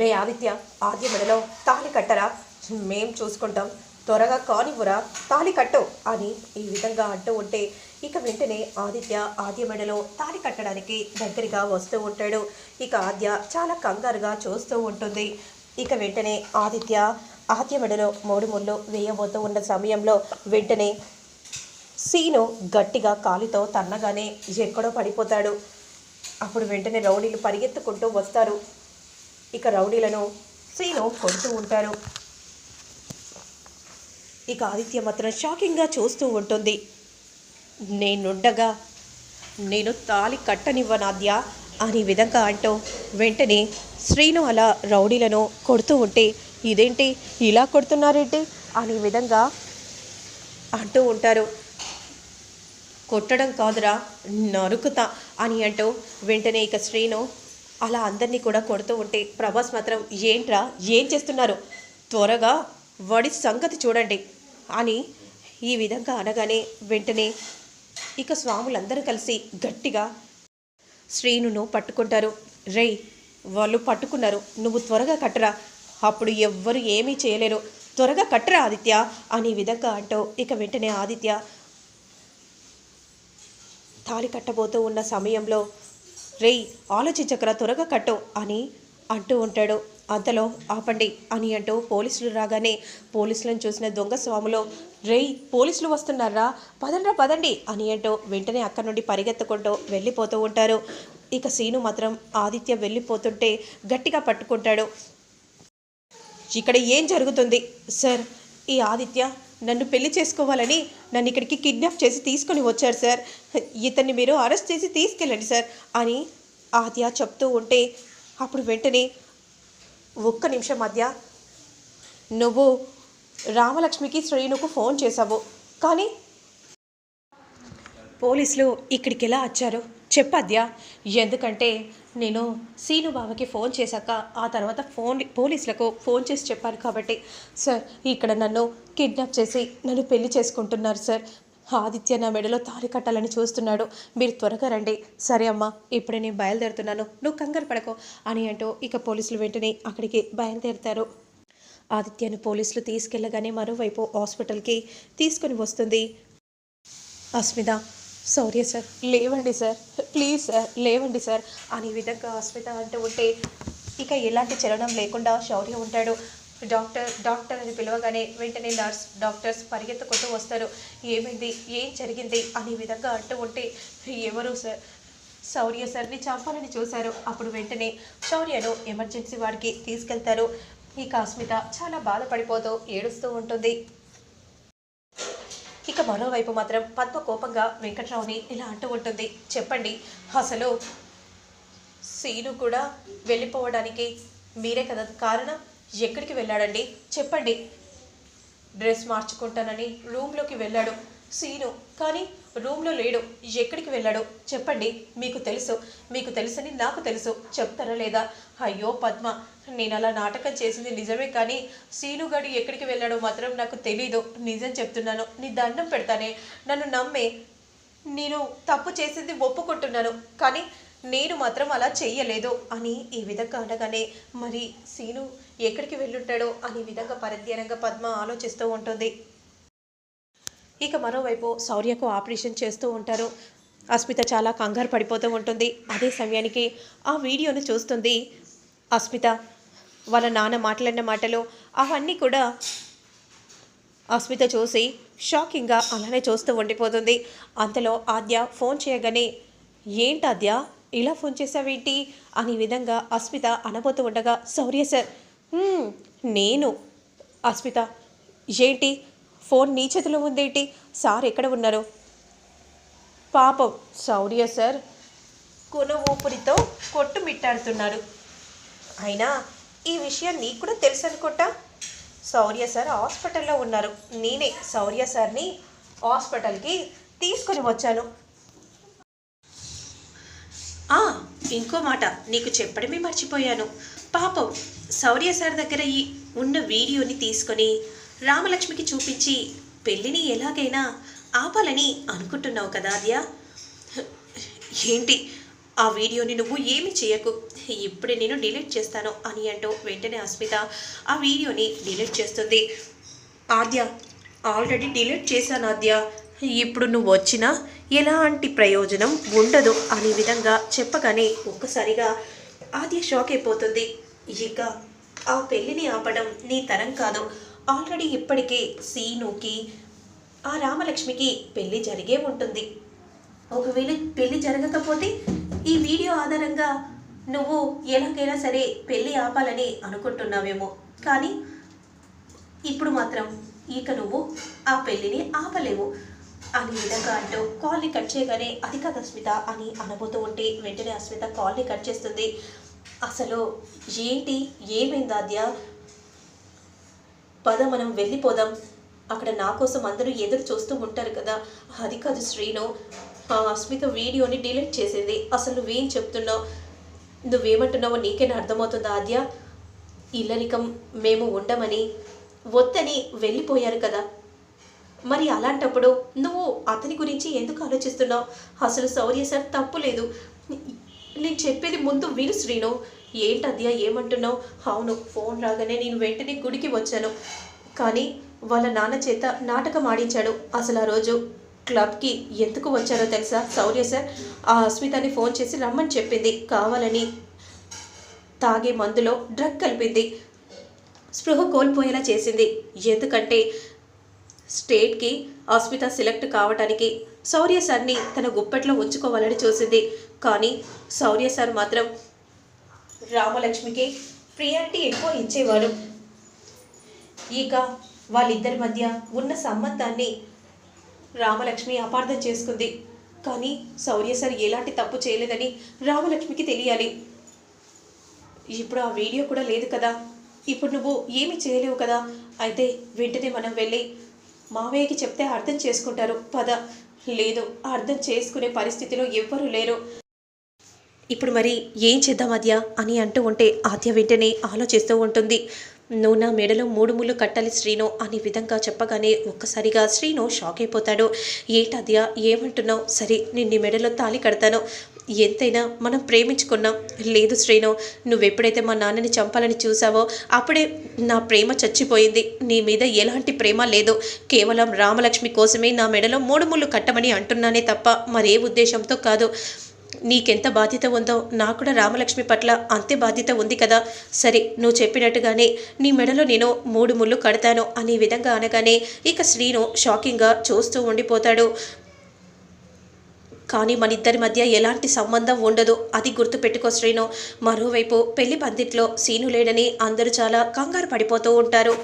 రే ఆదిత్య ఆద్య మెడలో తాళి కట్టరా? మేం చూసుకుంటాం. త్వరగా కానివ్వరా. తాళి కట్టు అని ఈ విధంగా అంటూ ఉంటే ఇక వెంటనే ఆదిత్య ఆద్య మెడలో తాళి కట్టడానికి దగ్గరగా వస్తూ ఉంటాడు. ఇక ఆద్య చాలా కంగారుగా చూస్తూ ఉంటుంది. ఇక వెంటనే ఆదిత్య ఆద్య మెడలో మూడు ముళ్ళు వేయబోతూ ఉన్న సమయంలో వెంటనే సీను గట్టిగా కాలితో తన్నగానే ఎక్కడో పడిపోతాడు. అప్పుడు వెంటనే రౌడీలు పరిగెత్తుకుంటూ వస్తారు. ఇక రౌడీలను శ్రీను కొడుతూ ఉంటారు. ఇక ఆదిత్య మాత్రం షాకింగ్గా చూస్తూ ఉంటుంది. నేనుండగా నేను తాలి కట్టనివ్వనాద్య అనే విధంగా అంటూ వెంటనే శ్రీను అలా రౌడీలను కొడుతూ ఉంటే ఇదేంటి? ఇలా కొడుతున్నారేంటి? అనే విధంగా అంటూ ఉంటారు. కొట్టడం కాదురా నరుకుతా అని అంటూ వెంటనే ఇక శ్రీను అలా అందరినీ కూడా కొడుతూ ఉంటే ప్రభాస్ మాత్రం ఏంట్రా ఏం చేస్తున్నారు? త్వరగా వాడి సంగతి చూడండి అని ఈ విధంగా అనగానే వెంటనే ఇక స్వాములందరూ కలిసి గట్టిగా శ్రీనును పట్టుకుంటారు. రేయ్ వాళ్ళు పట్టుకున్నారు. నువ్వు త్వరగా కట్టరా. అప్పుడు ఎవ్వరు ఏమీ చేయలేరు. త్వరగా కట్టరా ఆదిత్య అనే విధంగా అంటూ ఇక వెంటనే ఆదిత్య తాళి కట్టబోతూ ఉన్న సమయంలో రేయ్ ఆలోచించకరా త్వరగా కట్టు అని అంటూ ఉంటాడు. అంతలో ఆపండి అని అంటూ పోలీసులు రాగానే పోలీసులను చూసిన దొంగ స్వాములు రేయ్ పోలీసులు వస్తున్నారా? పదండ్రా పదండి అని అంటూ వెంటనే అక్కడి నుండి పరిగెత్తుకుంటూ వెళ్ళిపోతూ ఉంటారు. ఇక సీను మాత్రం ఆదిత్య వెళ్ళిపోతుంటే గట్టిగా పట్టుకుంటాడు. ఇక్కడ ఏం జరుగుతుంది? సార్ ఈ ఆదిత్య నన్ను పెళ్ళి చేసుకోవాలని నన్ను ఇక్కడికి కిడ్నాప్ చేసి తీసుకొని వచ్చారు సార్. ఇతన్ని మీరు అరెస్ట్ చేసి తీసుకెళ్ళండి సార్ అని ఆద్య చెప్తూ ఉంటే అప్పుడు వెంటనే ఒక్క నిమిషం ఆద్య నువ్వు రామలక్ష్మికి శ్రేణుకు ఫోన్ చేశావు కానీ పోలీసులు ఇక్కడికి ఎలా వచ్చారు? చెప్పద్యా ఎందుకంటే నేను సీను బావకి ఫోన్ చేశాక ఆ తర్వాత ఫోన్ పోలీసులకు ఫోన్ చేసి చెప్పాను కాబట్టి సార్ ఇక్కడ నన్ను కిడ్నాప్ చేసి నన్ను పెళ్ళి చేసుకుంటున్నారు సార్. ఆదిత్య నా మెడలో తారి కట్టాలని చూస్తున్నాడు. మీరు త్వరగా రండి. సరే అమ్మా ఇప్పుడే నేను బయలుదేరుతున్నాను. నువ్వు కంగారు పడకో అని అంటూ ఇక పోలీసులు వెంటనే అక్కడికి బయలుదేరుతారు. ఆదిత్యను పోలీసులు తీసుకెళ్ళగానే మరోవైపు హాస్పిటల్కి తీసుకుని వస్తుంది. అస్మిత సారీ సార్ లేవండి సార్ ప్లీజ్ సార్ లేవండి సార్ అని విధంగా అస్మిత అంటూ ఉంటే ఇక ఎలాంటి చలనం లేకుండా శౌర్య ఉంటాడు. డాక్టర్ డాక్టర్ అని పిలవగానే వెంటనే నర్స్ డాక్టర్స్ పరిగెత్తుకుంటూ వస్తారు. ఏమైంది? ఏం జరిగింది? అనే విధంగా అంటూ ఉంటే ఎవరు సార్ శౌర్య సార్ని చంపాలని చూశారు. అప్పుడు వెంటనే శౌర్యను ఎమర్జెన్సీ వాడికి తీసుకెళ్తారు. ఇక అస్మిత చాలా బాధపడిపోతూ ఏడుస్తూ ఉంటుంది. ఇక మరోవైపు మాత్రం పద్మ కోపంగా వెంకట్రావుని ఇలా అంటూ ఉంటుంది. చెప్పండి అసలు సీను కూడా వెళ్ళిపోవడానికి మీరే కదా కారణం? ఎక్కడికి వెళ్ళాడండి? చెప్పండి. డ్రెస్ మార్చుకుంటానని రూమ్లోకి వెళ్ళాడు సీను కానీ రూమ్లో లేడు. ఎక్కడికి వెళ్ళాడు? చెప్పండి. మీకు తెలుసు. మీకు తెలుసని నాకు తెలుసు. చెప్తారా లేదా? అయ్యో పద్మ నేను అలా నాటకం చేసింది నిజమే కానీ సీను ఎక్కడికి వెళ్ళాడో మాత్రం నాకు తెలీదు. నిజం చెప్తున్నాను. నీ దండం పెడతానే. నన్ను నమ్మే. నేను తప్పు చేసింది ఒప్పుకుంటున్నాను. కానీ నేను మాత్రం అలా చెయ్యలేదు అని ఈ విధంగా అనగానే మరి సీను ఎక్కడికి వెళ్ళుంటాడో అనే విధంగా పరధ్యానంగా పద్మ ఆలోచిస్తూ ఉంటుంది. ఇక మరోవైపు శౌర్యకు ఆపరేషన్ చేస్తూ ఉంటారు. అస్మిత చాలా కంగారు పడిపోతూ ఉంటుంది. అదే సమయానికి ఆ వీడియోను చూస్తుంది. అస్మిత వాళ్ళ నాన్న మాట్లాడిన మాటలు అవన్నీ కూడా అస్మిత చూసి షాకింగ్గా అలానే చూస్తూ ఉండిపోతుంది. అంతలో ఆద్య ఫోన్ చేయగానే ఏంటి ఆద్య? ఇలా ఫోన్ చేసావేంటి అని విధంగా అస్మిత అనబోతూ ఉండగా సౌర్య సార్. నేను. అస్మిత ఏంటి? ఫోన్ నీ చేతిలో ఉందేంటి? సార్ ఎక్కడ ఉన్నారు? పాపం సౌర్య సార్ కొన ఊపిరితో కొట్టుమిట్టాడుతున్నారు అయినా ఈ విషయం నీకు కూడా తెలుసు అనుకుంటా? శౌర్య సార్ హాస్పిటల్లో ఉన్నారు. నేనే శౌర్య సార్ని హాస్పిటల్కి తీసుకొని వచ్చాను. ఆ, ఇంకో మాట. నీకు చెప్పడమే మర్చిపోయాను. పాపం శౌర్య సార్ దగ్గర ఈ ఉన్న వీడియోని తీసుకొని రామలక్ష్మికి చూపించి పెళ్ళిని ఎలాగైనా ఆపాలని అనుకుంటున్నావు కదా అద్యా ఏంటి? ఆ వీడియోని నువ్వు ఏమి చేయకు. ఇప్పుడు నేను డిలీట్ చేస్తాను అని అంటూ వెంటనే అస్మిత ఆ వీడియోని డిలీట్ చేస్తుంది. ఆద్య ఆల్రెడీ డిలీట్ చేశాను ఆద్య. ఇప్పుడు నువ్వు వచ్చినా ఎలాంటి ప్రయోజనం ఉండదు అనే విధంగా చెప్పగానే ఒక్కసారిగా ఆద్య షాక్ అయిపోతుంది. ఇక ఆ పెళ్ళిని ఆపడం నీ తరం కాదు. ఆల్రెడీ ఇప్పటికే సీనుకి ఆ రామలక్ష్మికి పెళ్ళి జరిగే ఉంటుంది. ఒకవేళ పెళ్ళి జరగకపోతే ఈ వీడియో ఆధారంగా నువ్వు ఎలాగైనా సరే పెళ్ళి ఆపాలని అనుకుంటున్నావేమో. కానీ ఇప్పుడు మాత్రం ఇక నువ్వు ఆ పెళ్ళిని ఆపలేవు. అని విధంగా అంటూ కాల్ని కట్ చేయగానే అది కాదు అస్మిత అని అనబోతూ ఉంటే వెంటనే అస్మిత కాల్ని కట్ చేస్తుంది. అసలు ఏంటి? ఏమైంది ఆద్య? పద మనం వెళ్ళిపోదాం. అక్కడ నా కోసం అందరూ ఎదురు చూస్తూ ఉంటారు కదా. అది కాదు శ్రీను ఆ అస్మిత వీడియోని డిలీట్ చేసింది. అసలు నువ్వేం చెప్తున్నావు? నువ్వేమంటున్నావో నీకేనా అర్థమవుతుందా ఆద్య? ఇల్లరికం మేము ఉండమని వద్దని వెళ్ళిపోయారు కదా. మరి అలాంటప్పుడు నువ్వు అతని గురించి ఎందుకు ఆలోచిస్తున్నావు? అసలు శౌర్య సార్ తప్పు లేదు. నేను చెప్పేది ముందు విను శ్రీను. ఏంటద్యా ఏమంటున్నావు? అవును ఫోన్ రాగానే నేను వెంటనే గుడికి వచ్చాను. కానీ వాళ్ళ నాన్న చేత నాటకం ఆడించాడు. అసలు ఆ రోజు క్లబ్కి ఎందుకు వచ్చారో తెలుసా? శౌర్య సార్ ఆ అస్మితని ఫోన్ చేసి రమ్మని చెప్పింది. కావాలని తాగే మందులో డ్రగ్ కలిపింది. స్పృహ కోల్పోయేలా చేసింది. ఎందుకంటే స్టేట్కి అస్మిత సెలెక్ట్ కావడానికి శౌర్య సార్ని తన గుప్పెట్లో ఉంచుకోవాలని చూసింది. కానీ శౌర్య సార్ మాత్రం రామలక్ష్మికి ప్రియారిటీ ఎక్కువ ఇచ్చేవారు ఇక వాళ్ళిద్దరి మధ్య ఉన్న సంబంధాన్ని రామలక్ష్మి అపార్థం చేసుకుంది. కానీ శౌర్య సార్ ఎలాంటి తప్పు చేయలేదని రామలక్ష్మికి తెలియాలి. ఇప్పుడు ఆ వీడియో కూడా లేదు కదా. ఇప్పుడు నువ్వు ఏమీ చేయలేవు కదా. అయితే వెంటనే మనం వెళ్ళి మావయ్యకి చెప్తే అర్థం చేసుకుంటారు. పద. లేదు అర్థం చేసుకునే పరిస్థితిలో ఎవ్వరూ లేరు. ఇప్పుడు మరి ఏం చేద్దాం ఆద్య అని అంటూ ఉంటే ఆద్య వెంటనే ఆలోచిస్తూ ఉంటుంది. నువ్వు నా మెడలో మూడు ముళ్ళు కట్టాలి శ్రీను అనే విధంగా చెప్పగానే ఒక్కసారిగా శ్రీను షాక్ అయిపోతాడు. ఏంటాద్య ఏమంటున్నావు? సరే నేను నీ మెడలో తాళి కడతాను. ఎంతైనా మనం ప్రేమించుకున్నాం. లేదు శ్రీను నువ్వెప్పుడైతే మా నాన్నని చంపాలని చూసావో అప్పుడే నా ప్రేమ చచ్చిపోయింది. నీ మీద ఎలాంటి ప్రేమ లేదు. కేవలం రామలక్ష్మి కోసమే నా మెడలో మూడు ముళ్ళు కట్టమని అంటున్నానే తప్ప మరే ఉద్దేశంతో కాదు. నీకెంత బాధ్యత ఉందో నాకు కూడా రామలక్ష్మి పట్ల అంతే బాధ్యత ఉంది కదా. సరే నువ్వు చెప్పినట్టుగానే నీ మెడలో నేను మూడు ముళ్ళు కడతాను అనే విధంగా అనగానే ఇక శ్రీను షాకింగ్గా చూస్తూ ఉండిపోతాడు. కానీ మన ఇద్దరి మధ్య ఎలాంటి సంబంధం ఉండదు. అది గుర్తుపెట్టుకో శ్రీను. మరోవైపు పెళ్ళి పందిట్లో సీను లేడని అందరూ చాలా కంగారు పడిపోతూ ఉంటారు.